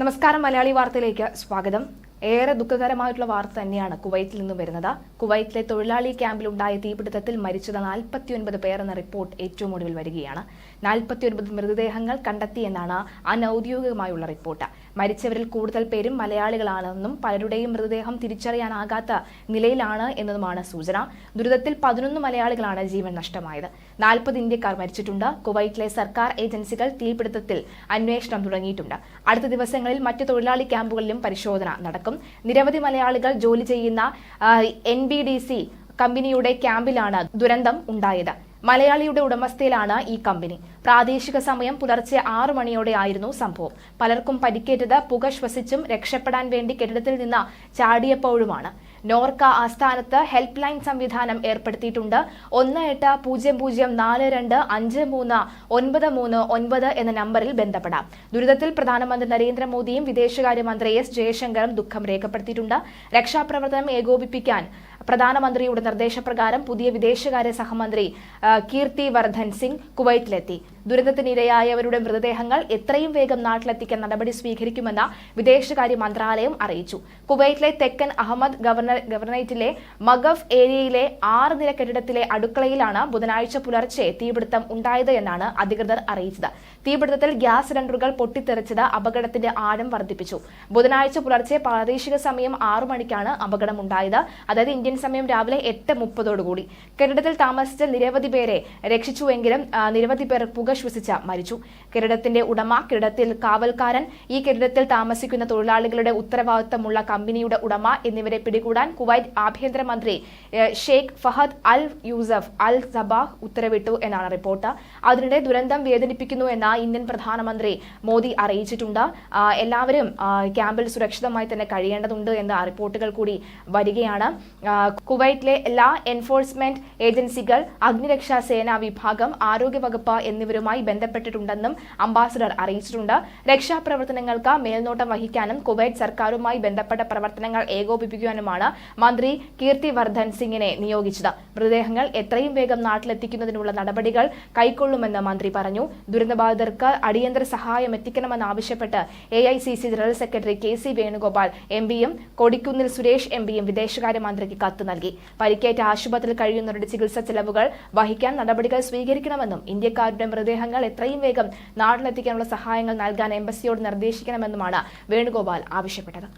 നമസ്കാരം മലയാളി വാർത്തയിലേക്ക് സ്വാഗതം. ഏറെ ദുഃഖകരമായിട്ടുള്ള വാർത്ത തന്നെയാണ് കുവൈറ്റിൽ നിന്നും വരുന്നത്. കുവൈറ്റിലെ തൊഴിലാളി ക്യാമ്പിലുണ്ടായ തീപിടുത്തത്തിൽ മരിച്ചത് നാൽപ്പത്തിയൊൻപത് പേർ എന്ന റിപ്പോർട്ട് ഏറ്റവും ഒടുവിൽ വരികയാണ്. നാൽപ്പത്തിയൊൻപത് മൃതദേഹങ്ങൾ കണ്ടെത്തിയെന്നാണ് അനൌദ്യോഗികമായുള്ള റിപ്പോർട്ട്. മരിച്ചവരിൽ കൂടുതൽ പേരും മലയാളികളാണെന്നും പലരുടെയും മൃതദേഹം തിരിച്ചറിയാനാകാത്ത നിലയിലാണ് എന്നതുമാണ് സൂചന. ദുരിതത്തിൽ പതിനൊന്ന് മലയാളികളാണ് ജീവൻ നഷ്ടമായത്. നാൽപ്പത് ഇന്ത്യക്കാർ മരിച്ചിട്ടുണ്ട്. കുവൈറ്റിലെ സർക്കാർ ഏജൻസികൾ തീപിടുത്തത്തിൽ അന്വേഷണം തുടങ്ങിയിട്ടുണ്ട്. അടുത്ത ദിവസങ്ങളിൽ മറ്റ് തൊഴിലാളി ക്യാമ്പുകളിലും പരിശോധന നടക്കും. നിരവധി മലയാളികൾ ജോലി ചെയ്യുന്ന എൻ ബി ഡി സി കമ്പനിയുടെ ക്യാമ്പിലാണ് ദുരന്തം ഉണ്ടായത്. മലയാളിയുടെ ഉടമസ്ഥയിലാണ് ഈ കമ്പനി. പ്രാദേശിക സമയം പുലർച്ചെ ആറു മണിയോടെ ആയിരുന്നു സംഭവം. പലർക്കും പരിക്കേറ്റത് പുക ശ്വസിച്ചും രക്ഷപ്പെടാൻ വേണ്ടി കെട്ടിടത്തിൽ നിന്ന് ചാടിയപ്പോഴുമാണ്. നോർക്ക ആസ്ഥാനത്ത് ഹെൽപ്പ് ലൈൻ സംവിധാനം ഏർപ്പെടുത്തിയിട്ടുണ്ട്. ഒന്ന് എട്ട് പൂജ്യം പൂജ്യം നാല് രണ്ട് അഞ്ച് മൂന്ന് ഒൻപത് മൂന്ന് ഒൻപത് എന്ന നമ്പറിൽ ബന്ധപ്പെടാം. ദുരിതത്തിൽ പ്രധാനമന്ത്രി നരേന്ദ്രമോദിയും വിദേശകാര്യമന്ത്രി എസ് ജയശങ്കറും ദുഃഖം രേഖപ്പെടുത്തിയിട്ടുണ്ട്. രക്ഷാപ്രവർത്തനം ഏകോപിപ്പിക്കാൻ പ്രധാനമന്ത്രിയുടെ നിർദ്ദേശപ്രകാരം പുതിയ വിദേശകാര്യ സഹമന്ത്രി കീർത്തി വർദ്ധൻ സിംഗ് കുവൈറ്റിലെത്തി. ദുരന്തത്തിനിരയായവരുടെ മൃതദേഹങ്ങൾ എത്രയും വേഗം നാട്ടിലെത്തിക്കാൻ നടപടി സ്വീകരിക്കുമെന്ന് വിദേശകാര്യ മന്ത്രാലയം അറിയിച്ചു. കുവൈറ്റിലെ തെക്കൻ അഹമ്മദ് ഗവർണർ ഗവർണറേറ്റിലെ മഗഫ് ഏരിയയിലെ ആറ് നില കെട്ടിടത്തിലെ അടുക്കളയിലാണ് ബുധനാഴ്ച പുലർച്ചെ തീപിടുത്തം ഉണ്ടായത് എന്നാണ് അധികൃതർ അറിയിച്ചത്. തീപിടുത്തത്തിൽ ഗ്യാസ് സിലിണ്ടറുകൾ പൊട്ടിത്തെറിച്ചത് അപകടത്തിന്റെ ആഴം വർദ്ധിപ്പിച്ചു. ബുധനാഴ്ച പുലർച്ചെ പ്രാദേശിക സമയം ആറു മണിക്കാണ് അപകടം ഉണ്ടായത് അതായത് ഇന്ത്യൻ സമയം രാവിലെ എട്ട് മുപ്പതോടുകൂടി. കെട്ടിടത്തിൽ താമസിച്ച നിരവധി പേരെ രക്ഷിച്ചുവെങ്കിലും നിരവധി പേർ പുക ശ്വസിച്ച് മരിച്ചു. കെട്ടിടത്തിന്റെ ഉടമ കെട്ടിടത്തിൽ കാവൽക്കാരൻ ഈ കെട്ടിടത്തിൽ താമസിക്കുന്ന തൊഴിലാളികളുടെ ഉത്തരവാദിത്തമുള്ള കമ്പനിയുടെ ഉടമ എന്നിവരെ പിടികൂടാൻ കുവൈറ്റ് ആഭ്യന്തരമന്ത്രി Sheikh Fahad Al Yousef Al Sabah ഉത്തരവിട്ടു എന്നാണ് റിപ്പോർട്ട്. അതിനിടെ ദുരന്തം വേദനിപ്പിക്കുന്നു എന്ന ഇന്ത്യൻ പ്രധാനമന്ത്രി മോദി അറിയിച്ചിട്ടുണ്ട്. എല്ലാവരും ക്യാമ്പിൽ സുരക്ഷിതമായി തന്നെ കഴിയേണ്ടതുണ്ട് എന്ന റിപ്പോർട്ടുകൾ കൂടി വരികയാണ്. കുവൈറ്റിലെ എല്ലാ എൻഫോഴ്സ്മെന്റ് ഏജൻസികൾ അഗ്നിരക്ഷാ സേനാ വിഭാഗം ആരോഗ്യവകുപ്പ് എന്നിവരുമായി ബന്ധപ്പെട്ടിട്ടുണ്ടെന്നും അംബാസിഡർ അറിയിച്ചിട്ടുണ്ട്. രക്ഷാപ്രവർത്തനങ്ങൾക്ക് മേൽനോട്ടം വഹിക്കാനും കുവൈറ്റ് സർക്കാരുമായി ബന്ധപ്പെട്ട പ്രവർത്തനങ്ങൾ ഏകോപിപ്പിക്കുവാനുമാണ് മന്ത്രി കീർത്തി വർദ്ധൻ സിംഗിനെ നിയോഗിച്ചത്. മൃതദേഹങ്ങൾ എത്രയും വേഗം നാട്ടിലെത്തിക്കുന്നതിനുള്ള നടപടികൾ കൈക്കൊള്ളുമെന്ന് മന്ത്രി പറഞ്ഞു. ദുരന്തബാധിതർക്ക് അടിയന്തര സഹായം എത്തിക്കണമെന്നാവശ്യപ്പെട്ട് A I C C general secretary K C Venugopal M പിയും കൊടിക്കുന്നിൽ സുരേഷ് എം പിയും വിദേശകാര്യമന്ത്രിക്ക് കത്ത് നൽകി. പരിക്കേറ്റ ആശുപത്രിയിൽ കഴിയുന്നവരുടെ ചികിത്സാ ചെലവുകൾ വഹിക്കാൻ നടപടികൾ സ്വീകരിക്കണമെന്നും ഇന്ത്യക്കാരുടെ മൃതദേഹങ്ങൾ എത്രയും വേഗം നാട്ടിലെത്തിക്കാനുള്ള സഹായങ്ങൾ നൽകാൻ എംബസിയോട് നിർദ്ദേശിക്കണമെന്നുമാണ് വേണുഗോപാൽ ആവശ്യപ്പെട്ടത്.